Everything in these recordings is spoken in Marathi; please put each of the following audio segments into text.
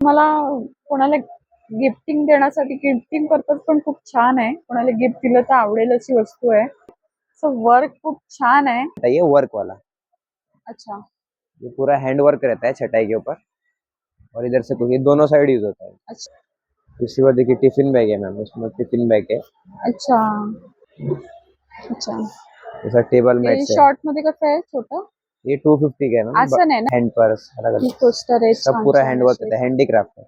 मला कोणाला गिफ्टिंग देण्यासाठी गिफ्टिंग पर्पज पण खूप छान आहे. कोणाला गिफ्ट दिलं तर आवडेल अशी वस्तू आहे. सो वर्क खूप छान आहे. ये वर्क वाला अच्छा. ये पूरा हैंड वर्क रहता है चटाई के ऊपर. और इधर से कुछ ये दोनों साइड यूज होता है. अच्छा. इसी बार देखिए टिफिन बैग है मैम इसमें टिफिन बैग है. अच्छा. अच्छा. जैसा टेबल है. शॉर्टमध्ये कसं आहे? छोटं? ये टू फिफ्टी का है ना? हैंड पर्स ही सब पूरा हैंड वर्क है हैंडीक्राफ्ट है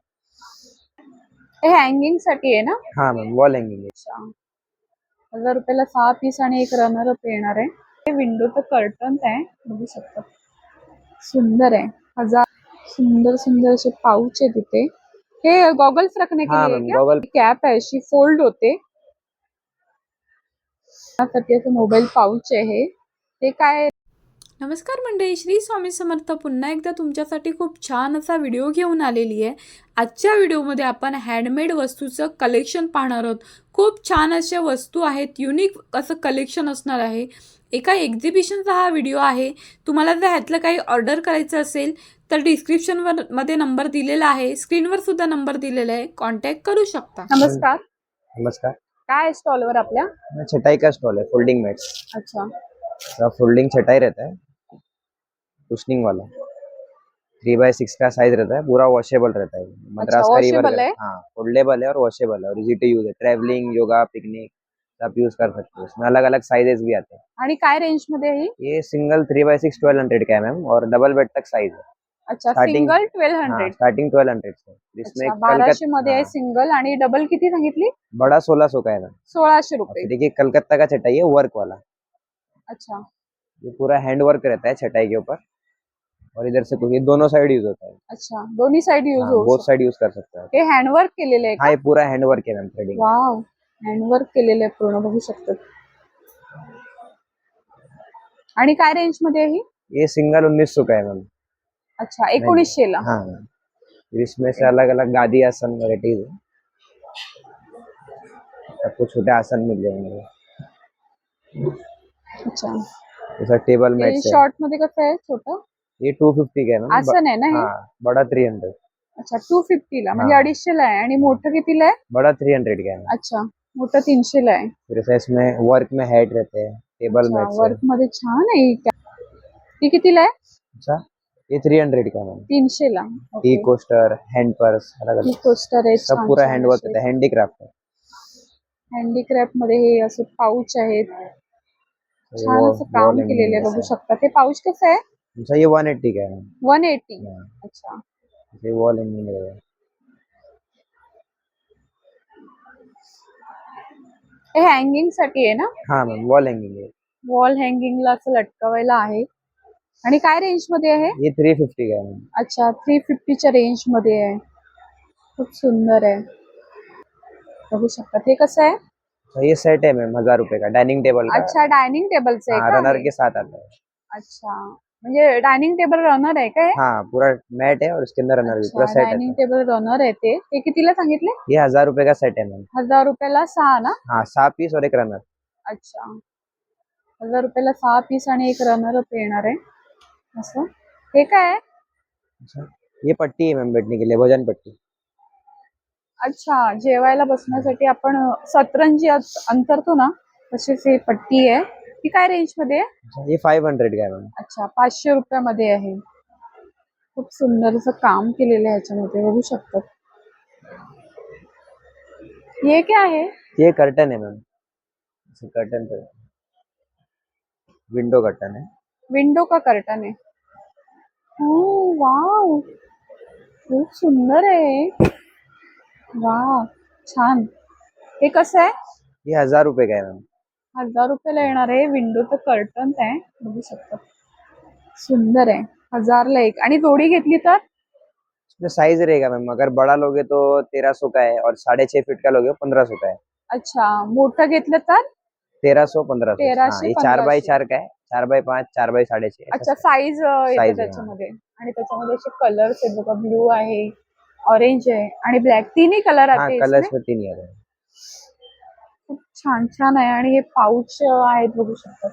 हे हँगिंगसाठी आहे ना? हाँ मैम वॉल हैंगिंग है अच्छा. हजार रुपयाला सहा पीस आणि एक रनर अप येणार आहे. हे विंडोचं कर्टन आहे बघू शकता. सुंदर आहे. हजार सुंदर सुंदर असे पाऊच आहे तिथे. हे गॉगल्स रखने के लिए गॉगल कॅप आहे अशी फोल्ड होते. मोबाईल पाऊच आहे हे. ते काय नमस्कार मंडळी श्री स्वामी समर्थ पुन्हा एकदा तुमच्यासाठी खूप छान असा व्हिडिओ घेऊन आलेली आहे. आजच्या व्हिडिओमध्ये आपण हँडमेड वस्तूचं कलेक्शन पाहणार आहोत. खूप छान अशा वस्तू आहेत युनिक असं कलेक्शन असणार आहे. एका एक्झिबिशनचा हा व्हिडिओ आहे. तुम्हाला जर ह्यातलं काही ऑर्डर करायचं असेल तर डिस्क्रिप्शनवर मध्ये नंबर दिलेला आहे. स्क्रीनवर सुद्धा नंबर दिलेला आहे. कॉन्टॅक्ट करू शकता. नमस्कार. नमस्कार. काय स्टॉलवर आपल्या? मैं चटाई का स्टॉल है फोल्डिंग मैट्स अच्छा. फोल्डिंग चटाई रहता है. कुशनिंग वाला थ्री बाय सिक्स का साइज़ रहता है पूरा वॉशेबल रहता है। मद्रास का रिवर है? हाँ? फोल्डेबल है और वॉशेबल है और इजी टू यूज़ है। ट्रैवलिंग योगा पिकनिक आप यूज़ कर सकते हो। इसमें अलग अलग साइजेस भी आते हैं। आणि काय रेंज मध्ये आहे ही? ये single three by six twelve hundred का है मैम और डबल बेड तक साइज़ है। अच्छा single twelve hundred starting twelve hundred अच्छा बाराशे मध्ये आहे हाँ, सिंगल आणि डबल किती सांगितली? बड़ा सोलह सौ का है मैम सोळाशे रुपये. देखिए कलकत्ता का चटाई है वर्क वाला। अच्छा. ये पूरा हैंड वर्क रहता है चटाई के ऊपर। और इधर से कुछ ये दोनों साइड यूज होता है। अच्छा दोन्ही साइड यूज हाँ, बोथ शकतो. साइड यूज कर सकते हो. हे हँडवर्क केलेलं आहे हाँ ये पूरा हैंड वर्क है मैम थ्रेडिंग वाव हँडवर्क केलेलं आहे पूर्ण बघू शकतो. आणि काय रेंजमध्ये आहे ही? ये सिंगल उन्नीस सौ का है मैम। अच्छा एकोणीसशे ला? हाँ मैम। फिर इसमें से अलग अलग गादी आसन वेराइटीज है। आपको छोटे आसन मिल जाएंगे। अच्छा। जैसा टेबल है। शॉर्टमध्ये कसं आहे? छोटं? ये टू फिफ्टी का है मैम आसन आहे ना हे? हाँ बड़ा थ्री हंड्रेड अच्छा टू फिफ्टी ला म्हणजे हा. अडीचशे ला आहे. आणि मोठं कितीला आहे? बड़ा थ्री हंड्रेड का है अच्छा मोठं तीनशे ला आहे. फिर ऐसा इसमें वर्क में हेड रहते हैं टेबल मैट्स है। वर्कमध्ये छान आहे ही cap. ती कितीला आहे? अच्छा ये थ्री हंड्रेड का है मैम। तीनशे ला. टी कोस्टर हैंड पर्स अलग ही अलग पोस्टर आहे सब पूरा हैंड वर्क रहता है हैंडीक्राफ्ट है। हँडीक्राफ्टमध्ये हे असे पाऊच आहेत. छान वो- असं काम केलेलं आहे बघू है। शकता. ते पाऊच कसं आहे? अच्छा ये वन एट्टी का है। वन एटी हाँ, अच्छा। ये वॉल हैंगिंग है। हे हँगिंगसाठी आहे ना? हाँ मैम वॉल हैंगिंग है। वॉल हँगिंगला असं लटकवायला आहे. आणि काय रेंजमध्ये आहे? ये थ्री फिफ्टी का है मैम अच्छा थ्री फिफ्टीच्या रेंजमध्ये आहे. खूप सुंदर आहे. बघू शकता. ते कसं आहे? ये सेट है मैम हजार रुपए का? डाइनिंग टेबल का? अच्छा डायनिंग टेबलचं हाँ आहे रनर का? के साथ आता है। अच्छा. म्हणजे डायनिंग टेबल रनर आहे काय? हाँ पूरा मैट है और उसके अंदर रनर भी पूरा सेट डायनिंग है टेबल रनर आहे ते. ते कितीला सांगितले? ये हजार रुपए का सेट है मैम. हजार रुपयाला सहा ना? हाँ सात पीस और एक रनर अच्छा. हजार रुपयाला सहा पीस आणि एक रनर अप येणार आहे. असं. हे काय आहे? ये पट्टी है मैम बैठने के लिए भोजन पट्टी. अच्छा जेवायला बसण्यासाठी आपण सतरंजी अत- अंतरतो ना तशीच ही पट्टी आहे. ती काय रेंजमध्ये? आहे ये फाइव हंड्रेड का है मैम अच्छा पाचशे रुपयामध्ये आहे. खूप सुंदर असं काम केलेलं आहे ह्याच्यामध्ये बघू शकतात हे काय आहे? ये कर्टन है मैम कर्टन विंडो कर्टन है विंडो का कर्टन आहे? हो वाव खूप सुंदर आहे. वाव छान. हे कसं आहे? ये हजार रुपए का है मैम हजार रुपयाला येणार आहे. विंडोचं कर्टन आहे. बघू शकता. सुंदर आहे. हजारला एक. आणि जोडी घेतली तर? इसमें साइज रहेगा मैम अगर बड़ा लोगे तो तेरह सौ का है और साढ़े छह फीट का लोगे पंद्रह सौ का है अच्छा. मोठं घेतलं तर? तेरह सौ पंद्रह सौ हाँ, से ये चार बाय 1500 चार का है चार बाय पाँच चार बाय साढ़े छह अच्छा साईज येते Size आहे, त्याच्यामध्ये. आणि त्याच्यामध्ये असे कलर्स आहेत बघा. ब्लू आहे ऑरेंज आहे आणि ब्लॅक तिन्ही कलर हाँ आहेत कलर्स इसमें. में तीन ही आ रहे हैं खूप छान छान आहे आणि हे पाऊच आहेत बघू शकता.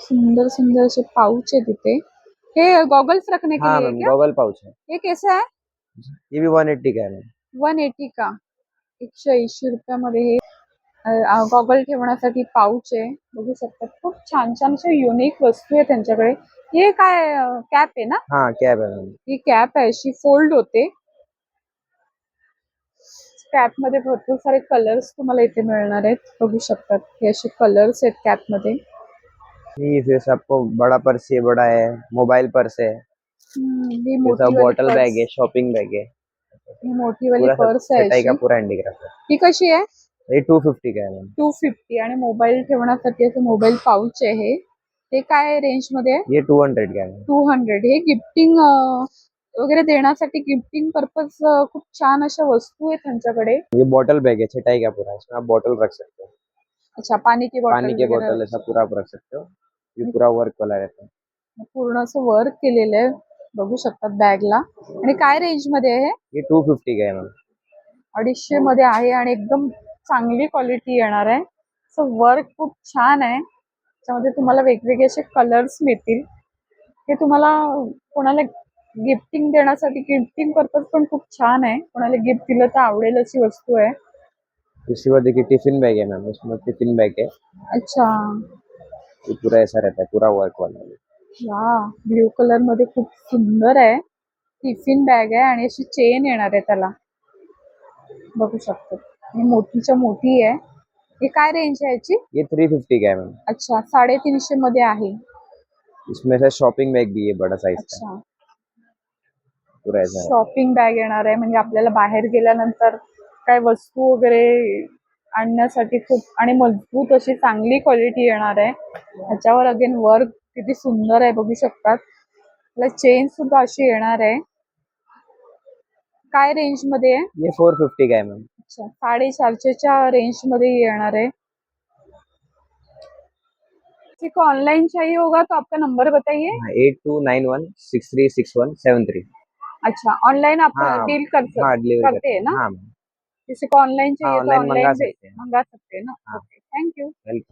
सुंदर सुंदर असे पाऊच आहे तिथे. हे गॉगल्स रखने के हाँ लिए क्या? गॉगल पाउच है ये कैसा है ये भी वन एट्टी का है मैम वन एटी का. एकशे ऐंशी रुपयामध्ये हे गॉगल ठेवण्यासाठी पाऊच आहे. बघू शकता खूप छान छान अशा युनिक वस्तू आहे त्यांच्याकडे. हे काय कॅप आहे ना? हाँ कैब है मैम ही कॅप आहे अशी फोल्ड होते. कॅपमध्ये भरपूर सारे कलर्स तुम्हाला इथे मिळणार आहेत. बघू शकतात. हे असे कलर्स आहेत कॅपमध्ये. ये आपको बड़ा पर्स ये बड़ा है मोबाइल पर्स है. ही मोठी वाली बॉटल पर्स- बैग है शॉपिंग बैग है. ही मोठी वाली पूरा पर्स आहे चटाई का अशी. पूरा हैंडीक्राफ्ट है. ही कशी आहे? ये टू फिफ्टी का है मैम टू फिफ्टी आणि मोबाईल ठेवण्यासाठी असं मोबाईल पाऊच आहे हे. काय रेंजमध्ये आहे? ये टू हंड्रेड का है मैम टू हंड्रेड हे गिफ्टिंग वगैरे देण्यासाठी गिफ्टिंग पर्पज खूप छान अशा वस्तू आहेत त्यांच्याकडे ये बॉटल बैग है चटाई का पूरा. इसमें आप बॉटल रख सकते हो अच्छा पाणी की बॉटल पानी की वगैरे बोतल ऐसा पूरा आप रख सकते हो ये पूरा वर्क वाला रहता है पूर्ण असं वर्क केलेलं आहे. बघू शकतात बॅगला आणि काय रेंजमध्ये आहे हे? ये टू फिफ्टी का है मैम. अडीचशे मध्ये आहे आणि एकदम चांगली क्वालिटी येणार आहे. असं वर्क खूप छान आहे. त्याच्यामध्ये तुम्हाला वेगवेगळे असे कलर्स मिळतील. हे तुम्हाला कोणाला गिफ्टिंग देण्यासाठी गिफ्टिंग पर्पज पण खूप छान आहे. कोणाला गिफ्ट दिलं तर आवडेल अशी वस्तू आहे. बाद देखिए टिफिन बैग है मैम उसमें टिफिन बैग है अच्छा. ये पूरा ऐसा रहता है पूरा वर्क वाला वा ब्ल्यू कलरमध्ये खूप सुंदर आहे. टिफिन बॅग आहे आणि अशी चेन येणार आहे त्याला. बघू शकतो. आणि मोठीच्या मोठी आहे. हे काय रेंज आहे याची? ये थ्री फिफ्टी का है मैम अच्छा साडेतीनशे मध्ये आहे. इसमें से शॉपिंग बैग भी है बड़ा साइज का. अच्छा. शॉपिंग बॅग येणार आहे म्हणजे आपल्याला बाहेर गेल्यानंतर काय वस्तू वगैरे आणण्यासाठी खूप आणि मजबूत अशी चांगली क्वालिटी येणार आहे. ह्याच्यावर अगेन वर्क किती सुंदर आहे बघू शकतात. त्याला चेन सुद्धा अशी येणार आहे. काय रेंजमध्ये आहे? फोर फिफ्टी का है मैम अच्छा साडेचारशेच्या रेंजमध्ये येणार है ठीक है ऑनलाइन चाहिए होगा तो आपका नंबर बताइए. Eight two nine one six three six one seven three अच्छा ऑनलाइन आप हाँ, डील कर सक- हाँ डिलीवरी करते. हैं ना? हाँ. मैम किसी को ऑनलाइन चाहिए तो online मंगा ऑनलाइन सकते. हैं। मंगा सकते हैं ना? हाँ। Okay thank you welcome